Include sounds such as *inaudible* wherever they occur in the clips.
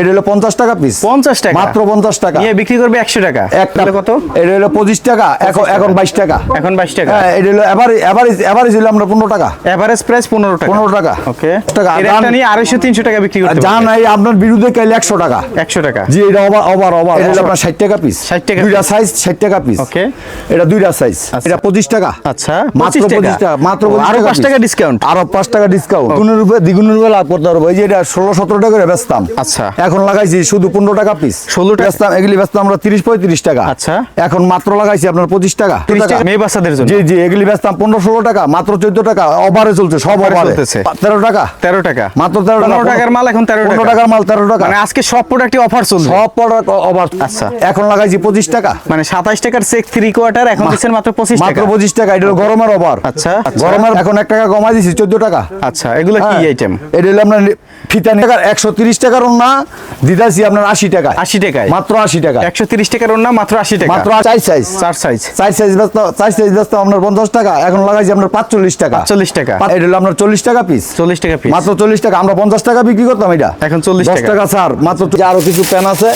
এটা হলো পঞ্চাশ টাকা পিস পঞ্চাশ টাকা। মাত্র পঞ্চাশ টাকা। নিয়ে বিক্রি করবে একশো টাকা। একটা কত? এটা হলো পঁচিশ টাকা। এখন এখন বাইশ টাকা। এখন বাইশ টাকা। হ্যাঁ এটা হলো এভারেজ এভারেজ এভারেজ হলো আমরা পনেরো টাকা। এভারেজ প্রাইস পনেরো টাকা। পনেরো টাকা। ওকে টাকা। একটা নিয়ে আড়াইশো তিনশো টাকা বিক্রি করতে যা নাই আপনার বিরুদ্ধে কাইলে একশো টাকা। একশো টাকা। জি এটা ওভার ওভার ওভার এটা হলো আপনার ষাট টাকা পিস 60 টাকা দুইটা সাইজ ষাট টাকা পিস Okay. এটা দুইটা সাইজ আচ্ছা। এটা পঁচিশ টাকা। আচ্ছা মাত্র পঁচিশ টাকা। মাত্র আরও পাঁচ টাকা ডিসকাউন্ট আরও পাঁচ টাকা ডিসকাউন্ট দুগুণের দ্বিগুণের লাভ করতে পারব। এই যে এটা ষোলো সতেরো টাকা করে বেচতাম। আচ্ছা। এখন লাগাইছি শুধু পনেরো টাকা পিস 16 টাকা? এগুলি বেচতাম আমরা তিরিশ পঁয়ত্রিশ টাকা। আচ্ছা। এখন মাত্র লাগাইছি আপনার পঁচিশ টাকা। মেয়ে বাচ্চাদের জন্য। জি জি এগুলি বেচতাম পনেরো ষোলো টাকা মাত্র চোদ্দ টাকা। অফারে চলছে সব চলতেছে। তেরো টাকা। তেরো টাকা। মাত্র তেরো টাকা। টাকার মাল এখন তেরো পনেরো টাকার মাল তেরো টাকা। মানে আজকে সব প্রোডাক্টে অফার চলছে সব প্রোডাক্ট অফার আচ্ছা। এখন লাগাইছি পঁচিশ টাকা। মানে সাতাইশ টাকার চেক থ্রি কোয়ার্টার এখন দিচ্ছেন মাত্র পঁচিশ মাত্র পঁচিশ টাকা এটা গরমের অফার আচ্ছা, আচ্ছা। গরমের এখন এক টাকা কমাই দিছি চোদ্দ টাকা। আচ্ছা এগুলো কি হ্যাঁ। আইটেম এটা হলো আপনার ফিতা একশো তিরিশ টাকার না দিদাছি আপনার আশি টাকা আশি টাকায়? মাত্র আশি টাকা একশো তিরিশ টাকার ওর না মাত্র আশি টাকা? মাত্র চার সাইজ চার সাইজ চার সাইজ ব্যস্ত চার সাইজ ব্যস্ত আপনার পঞ্চাশ টাকা এখন লাগাইছি আপনার পাঁচচল্লিশ টাকা। চল্লিশ টাকা। এটা হলো আপনার চল্লিশ টাকা পিস চল্লিশ টাকা পিস মাত্র চল্লিশ টাকা আমরা পঞ্চাশ টাকা বিক্রি করতাম এটা। এখন চল্লিশ টাকা। স্যার মাত্র আরও কিছু প্যান আছে।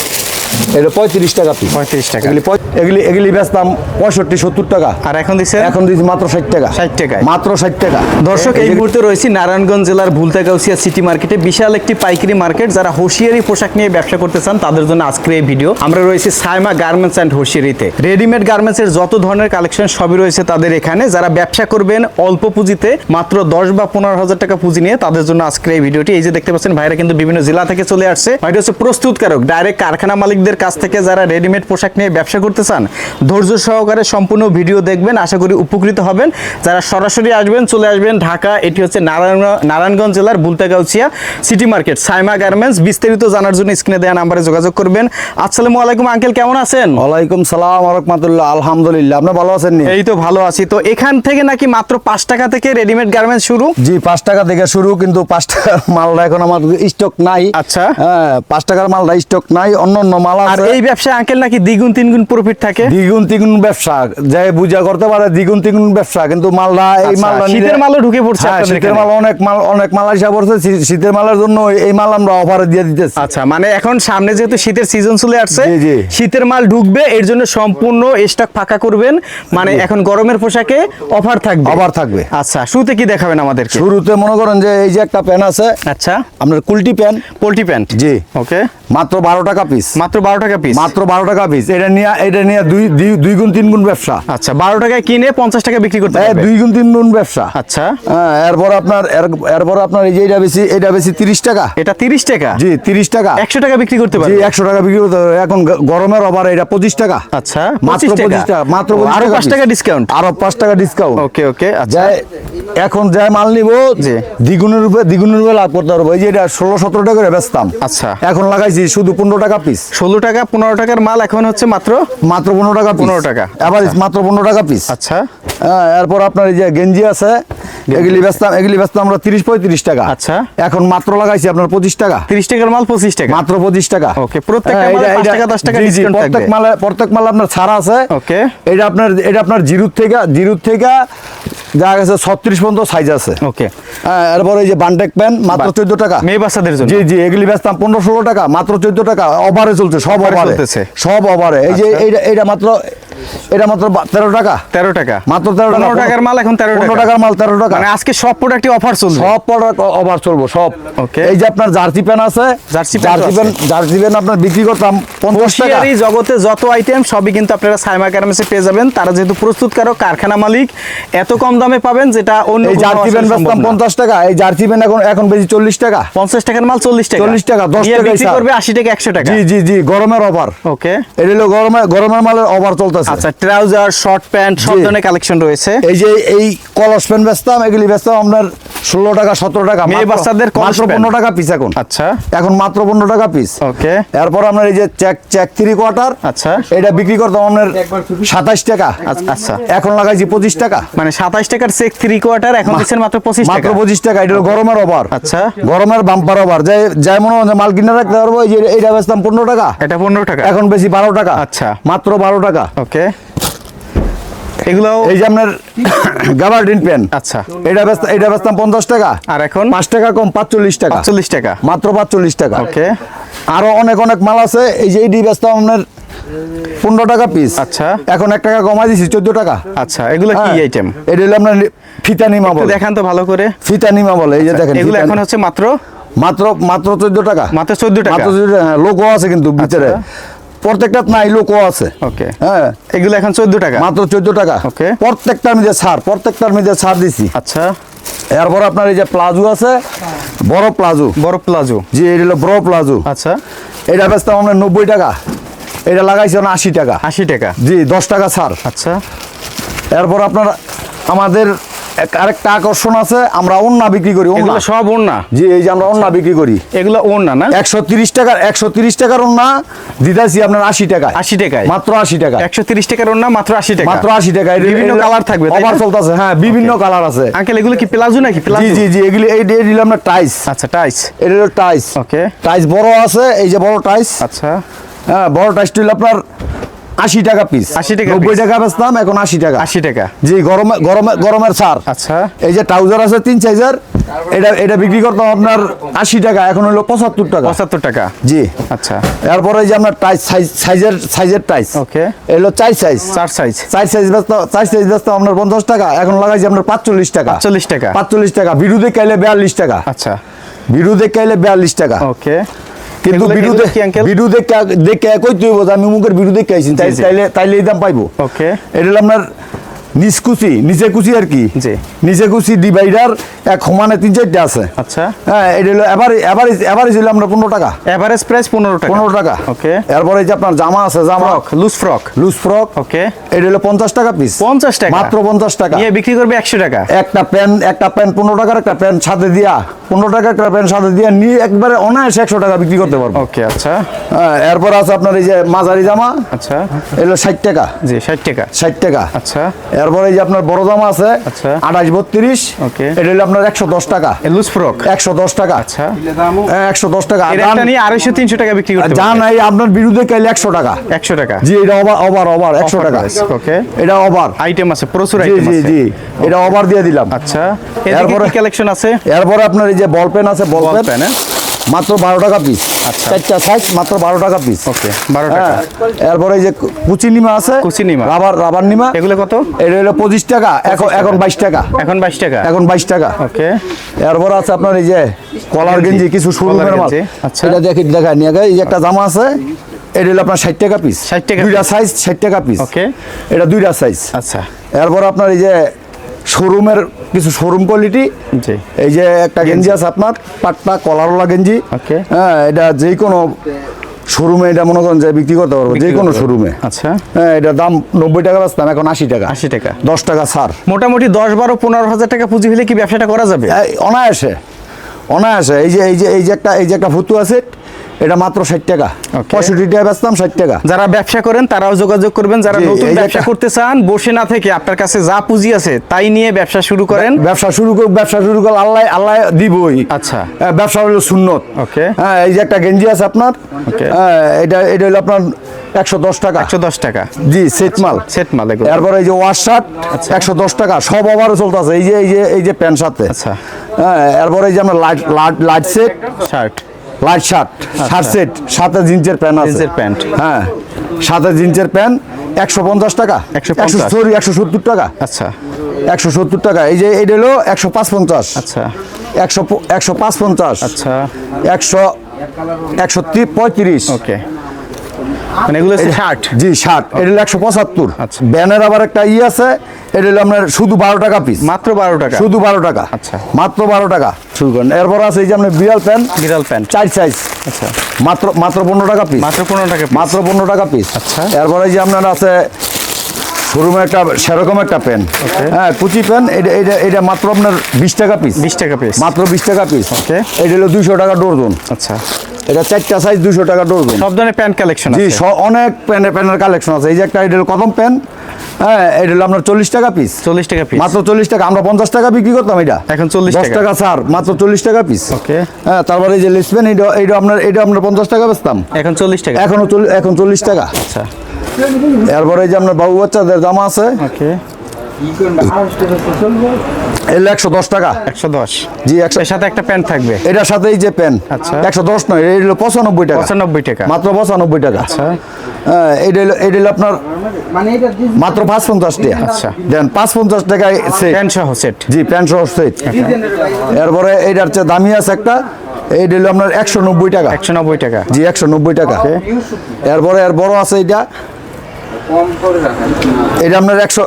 এটা পঁয়ত্রিশ টাকা পিস 35 টাকা। এগুলি এগুলি এগুলি বেচতাম পঁয়ষট্টি সত্তর টাকা। আর এখন দিচ্ছে এখন দিচ্ছি মাত্র ষাট টাকা। 60 টাকায়। মাত্র ষাট টাকা। দর্শক এই মুহূর্তে রয়েছি নারায়ণগঞ্জ জেলার ভুলতাগাউসিয়া সিটি মার্কেটে বিশাল একটি পাইকারি মার্কেট যারা হোশিয়ারি পোশাক নিয়ে ব্যবসা করতে চান তাদের জন্য আজকের এই ভিডিও আমরা রয়েছি সাইমা গার্মেন্টস অ্যান্ড হোশিয়ারিতে। রেডিমেড গার্মেন্টসের যত ধরনের কালেকশন সবই রয়েছে তাদের এখানে। যারা ব্যবসা করবেন অল্প পুঁজিতে মাত্র দশ বা পনেরো হাজার টাকা পুঁজি নিয়ে তাদের জন্য আজকের এই ভিডিওটি এই যে দেখতে পাচ্ছেন ভাইরা কিন্তু বিভিন্ন জেলা থেকে চলে আসছে। হচ্ছে প্রস্তুতকারক ডাইরেক্ট কারখানা মালিকদের কাছ থেকে যারা রেডিমেড পোশাক নিয়ে ব্যবসা করতে চান ধৈর্য সহকারে সম্পূর্ণ ভিডিও দেখবেন আশা করি উপকৃত হবেন। যারা সরাসরি আসবেন চলে আসবেন ঢাকা এটি হচ্ছে নারায়ণ নারায়ণগঞ্জ জেলার Bultagausiya city market. Saima garments বিস্তারিত জানার জন্য স্ক্রিনে দেওয়া নাম্বারে যোগাযোগ করবেন। আসসালামু আলাইকুম আঙ্কেল কেমন আছেন? ওয়ালাইকুম সালাম রহমতুল্লাহ আলহামদুলিল্লাহ। আপনি ভালো আছেন এই তো ভালো আছি। তো এখান থেকে নাকি মাত্র পাঁচ টাকা থেকে রেডিমেড গার্মেন্টস শুরু? জি পাঁচ টাকা থেকে শুরু কিন্তু পাঁচ টাকার মালটা এখন আমার স্টক নাই। আচ্ছা। হ্যাঁ পাঁচ টাকার মালটা স্টক নাই অন্য অন্য মাল আছে। এই ব্যবসায় আঙ্কেল নাকি দ্বিগুণ তিনগুণ প্রফিট থাকে? দ্বিগুণ ব্যবসা। যে বুঝা করতে পারে দ্বিগুণ ব্যবসা কিন্তু মালটা এই আচ্ছা, মালটা শীতের মালও ঢুকে পড়ছে হ্যাঁ, শীতের মাল অনেক মাল অনেক মাল পড়ছে। শীতের মালের জন্য এই মাল আমরা অফারে দিয়ে দিতেছি। আচ্ছা মানে এখন সামনে যেহেতু শীতের সিজন চলে আসছে। শীতের মাল ঢুকবে এর জন্য সম্পূর্ণ স্টক ফাঁকা করবেন। মানে এখন গরমের পোশাকে অফার থাকবে। অফার থাকবে। আচ্ছা শুরুতে কি দেখাবেন আমাদের শুরুতে মনে করেন যে এই যে একটা প্যান আছে আচ্ছা। আপনার কুলটি প্যান পোল্ট্রি প্যান্ট জি। ওকে মাত্র বারো টাকা পিস মাত্র বারো টাকা পিস মাত্র বারো টাকা পিস এটা নিয়ে এটা নিয়ে দুই দুই- গুণ তিন গুণ ব্যবসা। আচ্ছা বারো টাকায় কিনে পঞ্চাশ টাকা বিক্রি করতে হ্যাঁ, দুই গুণ তিন গুণ ব্যবসা। আচ্ছা। হ্যাঁ এরপর আপনার এরপর আপনার এই যে এটা বেশি এটা বেশি তিরিশ টাকা। এটা তিরিশ টাকা? জি তিরিশ টাকা। একশো টাকা বিক্রি করতে জি পারবে। একশো টাকা বিক্রি করতে হবে। এখন গরমের অফার এটা পঁচিশ টাকা। আচ্ছা মাত্র পঁচিশ টাকা মাত্র আরও পাঁচ টাকা ডিসকাউন্ট আরও পাঁচ টাকা ডিসকাউন্ট ওকে ওকে আচ্ছা। এখন যাই মাল নিব যে দ্বিগুণের রূপে দ্বিগুণের রূপে লাভ করতে পারব। এই যে এটা ষোলো সতেরো টাকা করে বেচতাম। আচ্ছা। এখন লাগাইছি শুধু পনেরো টাকা পিস ষোলো টাকা পনেরো টাকার মাল এখন হচ্ছে মাত্র মাত্র পনেরো টাকা 15 টাকা। আবার মাত্র পনেরো টাকা পিস আচ্ছা। হ্যাঁ এরপর আপনার এই যে গেঞ্জি আছে এগুলি বেচতাম এগুলি বেচতাম আমরা তিরিশ পঁয়ত্রিশ টাকা। আচ্ছা। এখন মাত্র লাগাইছি আপনার পঁচিশ টাকা। তিরিশ টাকার মাল পঁচিশ টাকা? মাত্র পঁচিশ টাকা। Okay, প্রত্যেকটা হ্যাঁ, টাকা, দশ টাকা প্রত্যেক মালে প্রত্যেক মালে আপনার ছাড় আছে। Okay. এটা আপনার এটা আপনার জিরুর থেকে জিরুর থেকে যা গেছে ছত্রিশ পর্যন্ত সাইজ আছে। ওকে হ্যাঁ এরপর এই যে বান্টেক প্যান মাত্র। চোদ্দ টাকা। মেয়ে বাচ্চাদের জন্য? জি জি এগুলি বেচতাম পনেরো ষোলো টাকা মাত্র চোদ্দ টাকা। অফারে চলছে সব চলতেছে। সব অফারে এই যে আচ্ছা। এইটা এইটা মাত্র এটা মাত্র তেরো টাকা। তেরো টাকা। মাত্র তেরো টাকা। টাকার মাল এখন তেরো টাকা। টাকার মাল তেরো টাকা। মানে আজকে সব প্রোডাক্টে অফার চলবে। সব প্রোডাক্ট অফার চলবো সব। Okay. এই যে আপনার জার্সি প্যান আছে jersey jersey pant jersey pant আপনার বিক্রি করতাম পঞ্চাশ টাকা। হোশিয়ারি জগতে যত আইটেম সবই কিন্তু আপনারা সাইমা পেয়ে যাবেন। তারা যেহেতু প্রস্তুতকারক কারখানা মালিক এত কম দামে পাবেন যেটা অন্য এই জার্সি প্যান বেচতাম। পঞ্চাশ টাকা এই জার্সি প্যান এখন এখন বেশি চল্লিশ টাকা। পঞ্চাশ টাকার মাল চল্লিশ টাকা। 40 টাকা, 10 নিয়ে টাকাই বিক্রি করবে আশি টাকা একশো টাকা। জি জি জি গরমের অফার ওকে এটা হলো গরমে গরমের মালের অফার চলতেছে। আচ্ছা ট্রাউজার শর্ট প্যান্ট সব ধরনের কালেকশন রয়েছে। এই যে এই কলস প্যান বেচতাম এগুলি বেচতাম আপনার ষোলো টাকা সতেরো টাকা মেয়ে বাচ্চাদের মাত্র পনেরো টাকা পিস এখন। আচ্ছা। এখন মাত্র পনেরো টাকা পিস ওকে। এরপর আপনার এই যে চেক চেক থ্রি কোয়ার্টার আচ্ছা। এটা বিক্রি করতাম আপনার সাতাশ টাকা। আচ্ছা এখন লাগাইছি পঁচিশ টাকা। মানে সাতাশ টাকার চেক থ্রি কোয়ার্টার এখন দিচ্ছেন মাত্র পঁচিশ মাত্র টাকা। পঁচিশ টাকা এটা গরমের অফার আচ্ছা। গরমের বাম্পার অফার যাই যাই মনে হয় মাল কিনে রাখতে পারব এই যে এইটা বেচতাম পনেরো টাকা। এটা পনেরো টাকা। এখন বেশি বারো টাকা। আচ্ছা। মাত্র বারো টাকা। ওকে। এগুলো এই যে আপনার *coughs* গাবার্ডিন পেন। আচ্ছা। এটা ব্যস্ত এটা পঞ্চাশ টাকা। আর এখন? পাঁচ টাকা কম পাঁচচল্লিশ টাকা। চল্লিশ টাকা। মাত্র পাঁচচল্লিশ টাকা। ওকে। আরও অনেক অনেক মাল আছে। এই যে ব্যস্ত আপনার পনেরো টাকা পিস আচ্ছা। এখন এক টাকা কমাই দিছি চোদ্দ টাকা। আচ্ছা এগুলো কি হ্যাঁ, আইটেম এটা হলো আপনার ফিতা নিমা বলে। দেখান তো ভালো করে। ফিতা নিমা বলে এই যে দেখেন এগুলো এখন হচ্ছে মাত্র? মাত্র মাত্র চোদ্দ টাকা। মাত্র 14 টাকা? মাত্র 14 টাকা হ্যাঁ, লোকও আছে কিন্তু ভিতরে। প্রত্যেকটা নাই লোকও আছে। ওকে হ্যাঁ। এগুলো এখন চোদ্দ টাকা? মাত্র চোদ্দ টাকা। Okay. প্রত্যেকটার মধ্যে ছাড় প্রত্যেকটার মধ্যে ছাড় দিছি। আচ্ছা। এরপর আপনার এই যে প্লাজো আছে বড় প্লাজো। বড় প্লাজো। জি এটা হলো বড় প্লাজো। আচ্ছা। এটা বেচতাম আমরা নব্বই টাকা। এটা লাগাইছি আমরা আশি টাকা। আশি টাকা। জি দশ টাকা ছাড়। আচ্ছা। এরপর আপনার আমাদের আরেকটা আকর্ষণ আছে আমরা ওন্না বিক্রি করি ওন্না সব ওড়না? জি এই যে আমরা ওন্না বিক্রি করি। এগুলো ওড়না না? একশো তিরিশ টাকার একশো তিরিশ টাকার ওন্না দিতেছি আপনার আশি টাকায়। আশি টাকায়? মাত্র আশি টাকা একশো তিরিশ টাকার ওড়না মাত্র আশি টাকা? মাত্র আশি টাকা বিভিন্ন কালার থাকবে অফার চলতেছে হ্যাঁ বিভিন্ন কালার আছে। আঙ্কেল এগুলো কি প্লাজো নাকি? প্লাজো। জি জি এগুলি এই এই দিলাম আমরা টাইস। আচ্ছা টাইস। এটা হলো টাইস। ওকে টাইস বড় আছে এই যে বড় টাইস। আচ্ছা। হ্যাঁ বড় টাইসটা হলো আপনার আশি টাকা পিস 80 টাকা নব্বই। টাকা বেচতাম এখন আশি টাকা। আশি টাকা। জি গরমে গরমে গরমের সার আচ্ছা। এই যে ট্রাউজার আছে তিন সাইজের এটা এটা বিক্রি করতাম আপনার আশি টাকা এখন হলো পঁচাত্তর টাকা। পঁচাত্তর টাকা। জি। আচ্ছা। এরপরে এই যে আপনার টাইস সাইজ সাইজের সাইজের টাইস Okay. এগুলো চার সাইজ চার সাইজ চার সাইজ ব্যস্ত চার সাইজ ব্যস্ত আপনার পঞ্চাশ টাকা এখন লাগাইছি আপনার পাঁচচল্লিশ টাকা। চল্লিশ টাকা। পাঁচচল্লিশ টাকা বিরুদে কাইলে বিয়াল্লিশ টাকা। আচ্ছা। বিরুদে কাইলে বিয়াল্লিশ টাকা। ওকে। কিন্তু বিরুদ্ধে uncle? বিরুদে দেখে কইতে তুই আমি মুখের তাই জি, জি। তাইলে তাইলে এই দাম পাইবো। ওকে এটা আপনার নিচ নিচে কুচি আর কি। নিচে কুচি ডিভাইডার এক সমানে তিন চারটে আছে। আচ্ছা। হ্যাঁ এটা হলো এভারেজ এভারেজ এভারেজ হলো আমরা পনেরো টাকা। এভারেজ প্রাইস পনেরো টাকা। পনেরো টাকা। ওকে এরপরে যে আপনার জামা আছে জামা। Loose frock loose frock okay এটা হলো পঞ্চাশ টাকা পিস পঞ্চাশ টাকা। মাত্র পঞ্চাশ টাকা। নিয়ে বিক্রি করবে একশো টাকা। একটা প্যান্ট একটা প্যান্ট পনেরো টাকার একটা প্যান্ট সাথে দিয়া। পনেরো টাকা একটা প্যান্ট সাথে দিয়া নিয়ে একবারে অনায়াসে একশো টাকা বিক্রি করতে পারব। ওকে আচ্ছা। হ্যাঁ এরপর আছে আপনার এই যে মাঝারি জামা। আচ্ছা। এগুলো ষাট টাকা। জি ষাট টাকা। ষাট টাকা। আচ্ছা। এরপরে এই যে আপনার বড় জামা আছে আচ্ছা। আঠাশ বত্রিশ. এটা হলো আপনার একশো দশ টাকা। Loose frock? একশো দশ টাকা। আচ্ছা। হ্যাঁ, একশো দশ টাকা। আড়াইশো তিনশো টাকা বিক্রি করতে যা নাই আপনার বিরুদ্ধে কাইলে একশো টাকা। একশো টাকা? জি এটা ওভার ওভার ওভার একশো টাকা। okay. এটা ওভার আইটেম আছে প্রচুর জি আইটেম জি জি এটা ওভার দিয়ে দিলাম। আচ্ছা। এরপরে- কালেকশন আছে? এরপরে আপনার এই যে বল পেন আছে বল পেন পেন মাত্র বারো টাকা পিস। চারটা সাইজ মাত্র বারো টাকা পিস ওকে বারো টাকা। হ্যাঁ এরপরে এই যে কুচি নিমা আছে কুচি নিমা। Rubber rubber Nima. এগুলো কত? এটা হলো পঁচিশ টাকা এখন এখন বাইশ টাকা। এখন বাইশ টাকা? এখন বাইশ টাকা। ওকে। এরপর আছে আপনার এই যে কলার গেঞ্জি। কিছু শোরুমের মাল। আচ্ছা। এটা দেখি দেখায় নিয়ে এই যে একটা জামা আছে এটা হলো আপনার ষাট টাকা পিস 60 টাকা দুইটা সাইজ ষাট টাকা পিস Okay. এটা দুইটা সাইজ আচ্ছা। এরপর আপনার এই যে শোরুমের কিছু শোরুম কোয়ালিটি এই যে একটা গেঞ্জি। আছে আপনার পাট্টা কলারওয়ালা গেঞ্জি। হ্যাঁ এটা যে কোনো শোরুমে এটা মনে করেন যে বিক্রি করতে পারব যে কোনো শোরুমে আচ্ছা। হ্যাঁ এটা দাম নব্বই টাকা বেচতাম এখন আশি টাকা। আশি টাকা। দশ টাকা ছাড়। মোটামুটি দশ বারো পনেরো হাজার টাকা পুঁজি হলে কি ব্যবসাটা করা যাবে? অনায়াসে অনায়াসে। এই যে এই যে এই যে একটা এই যে একটা ফুতু আছে এটা মাত্র ষাট টাকা. পঁয়ষট্টি টাকা বেচতাম ষাট টাকা। যারা ব্যবসা করেন তারাও যোগাযোগ করবেন। যারা নতুন ব্যবসা করতে চান বসে না থেকে আপনার কাছে যা পুঁজি আছে তাই নিয়ে ব্যবসা শুরু করেন। ব্যবসা শুরু করুক ব্যবসা শুরু করলে আল্লাহ আল্লাহ দিবই। আচ্ছা। ব্যবসা হলো সুন্নত। Okay. হ্যাঁ এই যে একটা গেঞ্জি আছে আপনার. হ্যাঁ এটা এটা হলো আপনার একশো দশ টাকা। একশো দশ টাকা। জি সেট মাল। সেট মাল এগুলো। এই যে ওয়াশ শার্ট একশো দশ টাকা। সব ওভারে চলতেছে। এই যে এই যে এই যে প্যান্ট সাথে আচ্ছা। হ্যাঁ এরপরে এই যে আমরা light light light set. Shirt. Light shirt shirt set সাতাশ জিন্সের প্যান্ট আছে। প্যান্ট। হ্যাঁ সাতাশ জিন্সের প্যান্ট একশো পঞ্চাশ টাকা। একশো সরি একশো সত্তর টাকা। আচ্ছা। একশো সত্তর টাকা। এই যে এটা হলো একশো পাঁচ পঞ্চাশ। আচ্ছা। একশো একশো পাঁচ পঞ্চাশ। আচ্ছা। একশো একশো পঁয়ত্রিশ। ওকে। মানে এগুলো শার্ট জি ষাট। এটা হলো একশো পঁচাত্তর। আচ্ছা। ব্যানের আবার একটা ই আছে এটা হলো আপনার শুধু বারো টাকা পিস মাত্র বারো টাকা? শুধু বারো টাকা। আচ্ছা। মাত্র বারো টাকা। শুরু করেন। এরপর আছে এই যে আপনার বিড়াল প্যান্ট। বিড়াল প্যান্ট। চার সাইজ আচ্ছা। মাত্র মাত্র পনেরো টাকা পিস মাত্র পনেরো টাকা মাত্র পনেরো টাকা পিস আচ্ছা। এরপরে যে আপনার আছে শোরুমে একটা সেরকম একটা পেন হ্যাঁ কুচি পেন এটা এটা এটা মাত্র আপনার বিশ টাকা পিস বিশ টাকা পিস মাত্র বিশ টাকা পিস Okay. এটা হলো দুইশো টাকা ডর্জন আচ্ছা। এটা চারটা সাইজ দুইশো টাকা ডর্জন সব ধরনের প্যান্ট কালেকশন জি অনেক প্যানের প্যানের কালেকশন আছে। এই যে একটা এটা হলো কদম পেন হ্যাঁ এটা হলো আপনার চল্লিশ টাকা পিস চল্লিশ টাকা পিস মাত্র চল্লিশ টাকা আমরা পঞ্চাশ টাকা বিক্রি করতাম এটা। এখন 40 দশ টাকা। টাকা ছাড় মাত্র চল্লিশ টাকা পিস ওকে হ্যাঁ তারপরে এই যে লিসপেন এটা এটা আপনার এটা আপনার পঞ্চাশ টাকা বেচতাম। এখন চল্লিশ টাকা। এখনও চল্লিশ এখন চল্লিশ টাকা। আচ্ছা। এরপরে এই যে আপনার বাবু বাচ্চাদের জামা আছে। ওকে একশো দশ টাকা? একশো দশ। জি একশো এর সাথে একটা প্যান্ট থাকবে। এটার সাথে এই যে আচ্ছা। একশো দশ নয় এটা হলো পঁচানব্বই টাকা। পঁচানব্বই টাকা। মাত্র পঁচানব্বই টাকা। আচ্ছা। হ্যাঁ এটা হলো এটা হলো আপনার মাত্র পাঁচ পঞ্চাশ টাকা। আচ্ছা। দেন পাঁচ পঞ্চাশ টাকায় সেট প্যান্ট সহ সেট জি প্যান্ট সহ সেট এরপরে চেয়ে দামি আছে একটা। এইটা হলো আপনার একশো নব্বই টাকা। একশো নব্বই টাকা। জি একশো নব্বই টাকা। এরপরে এর বড় আছে এটা। এটা আপনার একশো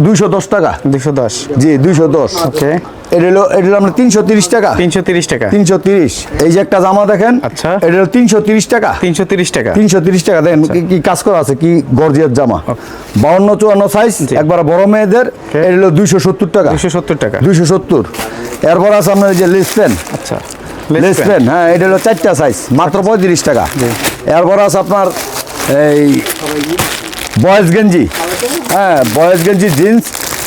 দুইশো দশ টাকা। দুশো দশ। জি দুইশো দশ। ওকে। এটা হলো এটা হলো আপনার তিনশো তিরিশ টাকা। তিনশো তিরিশ টাকা। তিনশো তিরিশ। এই যে একটা জামা দেখেন আচ্ছা। এটা হলো তিনশো তিরিশ টাকা। তিনশো তিরিশ টাকা। তিনশো তিরিশ টাকা। দেখেন কি- কি কাজ করা আছে? কি গর্জিয়ার জামা। বাউন্ন চুয়ান্ন সাইজ একবার বড় মেয়েদের এটা হলো দুইশো সত্তর টাকা। দুশো সত্তর টাকা। দুইশো সত্তর। এরপর আছে আপনার এই যে লেস পেন আচ্ছা। লেস পেন হ্যাঁ এটা হলো চারটা সাইজ মাত্র পঁয়ত্রিশ টাকা। এরপর আছে আপনার এই বয়েজ গেঞ্জি হ্যাঁ বয়েজ গেঞ্জি জিন্স।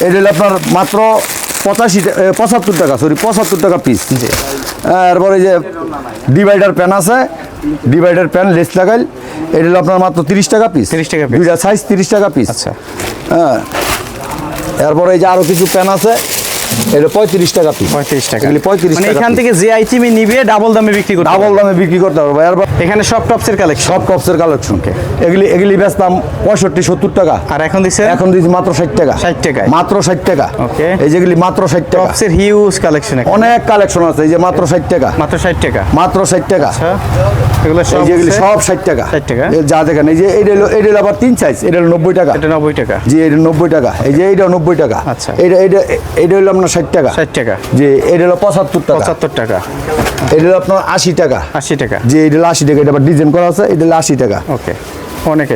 এটা হলো আপনার মাত্র পঁচাশি পঁচাত্তর টাকা সরি পঁচাত্তর টাকা পিস এরপরে এই যে ডিভাইডার প্যান আছে। ডিভাইডার প্যান লেস লাগাইল। এটা হলো আপনার মাত্র তিরিশ টাকা পিস 30 টাকা দুইটা সাইজ তিরিশ টাকা পিস আচ্ছা। হ্যাঁ। এরপরে এই যে আরও কিছু প্যান আছে। এটা পঁয়ত্রিশ টাকা পিস পঁয়ত্রিশ টাকা। পঁয়ত্রিশ মানে টাকা এখান থেকে যে আইটেমই নিবে ডাবল দামে বিক্রি করতে ডাবল দামে বিক্রি করতে পারব। এরপর এখানে সব টপসের কালেকশন সব টপসের কালেকশন এগুলি এগুলি বেচতাম পঁয়ষট্টি সত্তর টাকা। আর এখন দিছে এখন দিচ্ছি মাত্র ষাট টাকা। 60 টাকায়। মাত্র ষাট টাকা. এই যেগুলি মাত্র ষাট টাকা। টপসের হিউজ কালেকশন অনেক কালেকশন আছে এই যে মাত্র ষাট টাকা। মাত্র ষাট টাকা। মাত্র ষাট টাকা। আচ্ছা। এগুলো সব যেগুলি সব ষাট টাকা। 60 টাকা। যা দেখেন এই যে এটা হলো এটা আবার তিন সাইজ এটা হলো নব্বই টাকা। এটা নব্বই টাকা। জি এটা নব্বই টাকা। এই যে এইটা নব্বই টাকা। আচ্ছা। এটা এটা এটা হলো আপনার ষাট টাকা? ষাট টাকা। যে এটা হলো পঁচাত্তর টাকা। পঁচাত্তর টাকা। এটা হলো আপনার আশি টাকা। আশি টাকা। যে এটা আশি টাকা এটা আবার ডিজাইন করা আছে এটা হলো আশি টাকা। ওকে অনেক